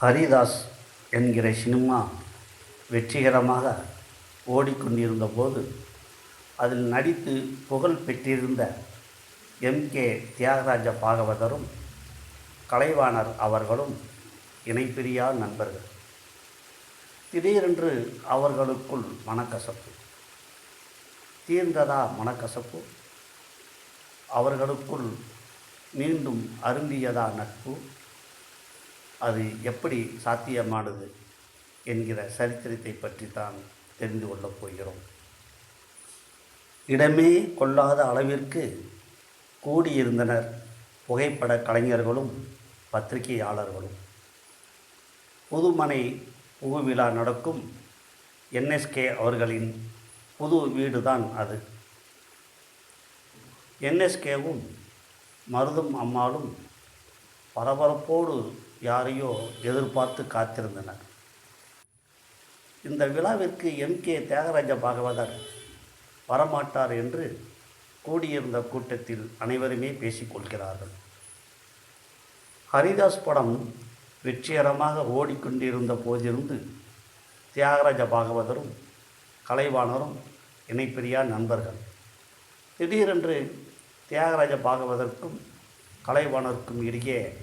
ஹரிதாஸ் என்கிற சினிமா வெற்றிகரமாக ஓடிக்கொண்டிருந்த போது அதில் நடித்து புகழ் பெற்றிருந்த எம். கே. தியாகராஜ பாகவதரும் கலைவாணர் அவர்களும் இணைப்பிரியா நண்பர்கள். திடீரென்று அவர்களுக்குள் மனக்கசப்பு. தீர்ந்ததா மனக்கசப்பு? அவர்களுக்குள் மீண்டும் அருந்தியதா நட்பு? அது எப்படி சாத்தியமானது என்கிற சரித்திரத்தை பற்றி தான் தெரிந்து கொள்ளப் போகிறோம். இடமே கொள்ளாத அளவிற்கு கூடியிருந்தனர் புகைப்பட கலைஞர்களும் பத்திரிகையாளர்களும். புதுமனை புகுவிழா நடக்கும் என்எஸ்கே அவர்களின் புது வீடுதான் அது. என்எஸ்கேவும் மருதும் அம்மாளும் பரபரப்போடு யாரையோ எதிர்பார்த்து காத்திருந்தனர். இந்த விழாவிற்கு எம். கே. தியாகராஜ பாகவதர் வரமாட்டார் என்று கூடியிருந்த கூட்டத்தில் அனைவருமே பேசிக்கொள்கிறார்கள் ஹரிதாஸ் படம் வெற்றிகரமாக ஓடிக்கொண்டிருந்த போதிருந்து தியாகராஜ பாகவதரும் கலைவாணரும் இணைப்பிரியா நண்பர்கள். திடீரென்று தியாகராஜ பாகவதற்கும் கலைவாணருக்கும் இடையே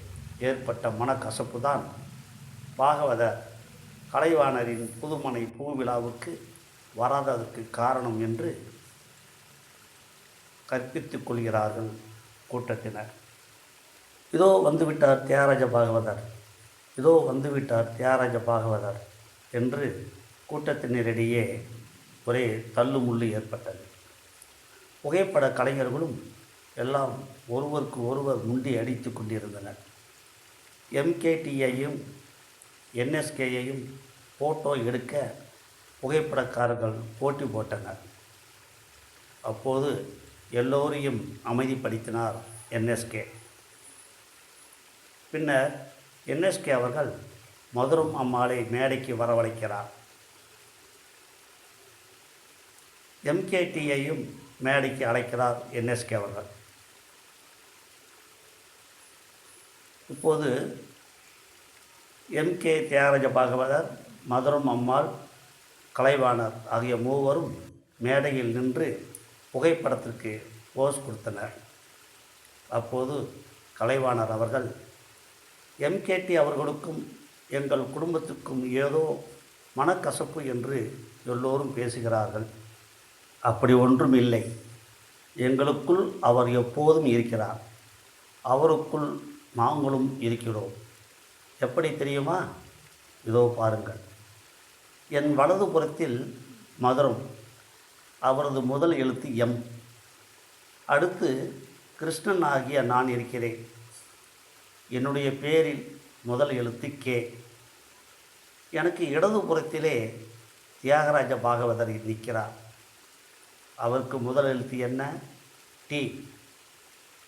ஏற்பட்ட மனக்கசப்பு தான் பாகவத கலைவாணரின் புதுமனை பூவிழாவுக்கு வராததற்கு காரணம் என்று கற்பித்துக் கொள்கிறார்கள் கூட்டத்தினர். இதோ வந்துவிட்டார் தியாகராஜ பாகவதர். இதோ வந்துவிட்டார் தியாகராஜ பாகவதர் என்று கூட்டத்தினரிடையே ஒரே தள்ளுமுள்ளு ஏற்பட்டது. புகைப்பட கலைஞர்களும் எல்லாம் ஒருவருக்கு ஒருவர் முண்டி அடித்து கொண்டிருந்தனர். எம்கேடியையும் என்எஸ்கேயையும் ஃபோட்டோ எடுக்க புகைப்படக்காரர்கள் போட்டி போட்டனர். அப்போது எல்லோரையும் அமைதிப்படுத்தினார் என்எஸ்கே பின்னர் என்எஸ்கே அவர்கள் மதுரம் அம்மாளை மேடைக்கு வரவழைக்கிறார். எம்கேடியையும் மேடைக்கு அழைக்கிறார் என்எஸ்கே அவர்கள். இப்போது எம் கே தியாகராஜ பாகவதர் மதுரம் அம்மாள் கலைவாணர் ஆகிய மூவரும் மேடையில் நின்று புகைப்படத்திற்கு போஸ் கொடுத்தனர். அப்போது கலைவாணர் அவர்கள் எம்கேடி அவர்களுக்கும் எங்கள் குடும்பத்துக்கும் ஏதோ மனக்கசப்பு என்று எல்லோரும் பேசுகிறார்கள். அப்படி ஒன்றும் இல்லை. எங்களுக்குள் அவர் எப்போதும் இருக்கிறார். அவருக்குள் நாங்களும் இருக்கிறோம். எப்படி தெரியுமா? இதோ பாருங்கள். என் வலது புறத்தில் மதுரம் அவரது முதல் எழுத்து எம். அடுத்து கிருஷ்ணன் ஆகிய நான் இருக்கிறேன். என்னுடைய பேரில் முதல் எழுத்து கே. எனக்கு இடது புறத்திலே தியாகராஜ பாகவதர் நிற்கிறார். அவருக்கு முதல் எழுத்து என்ன? டி.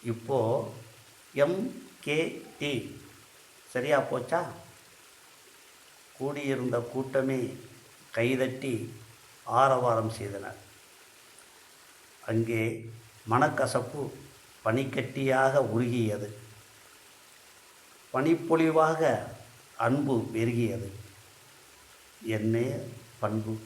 இப்போ எம் கே டி. சரியா போச்சா? கூடியிருந்த கூட்டமே கைதட்டி ஆரவாரம் செய்தனர். அங்கே மனக்கசப்பு பனிக்கட்டியாக உருகியது. பனிப்பொழிவாக அன்பு பெருகியது. என்ன பண்பு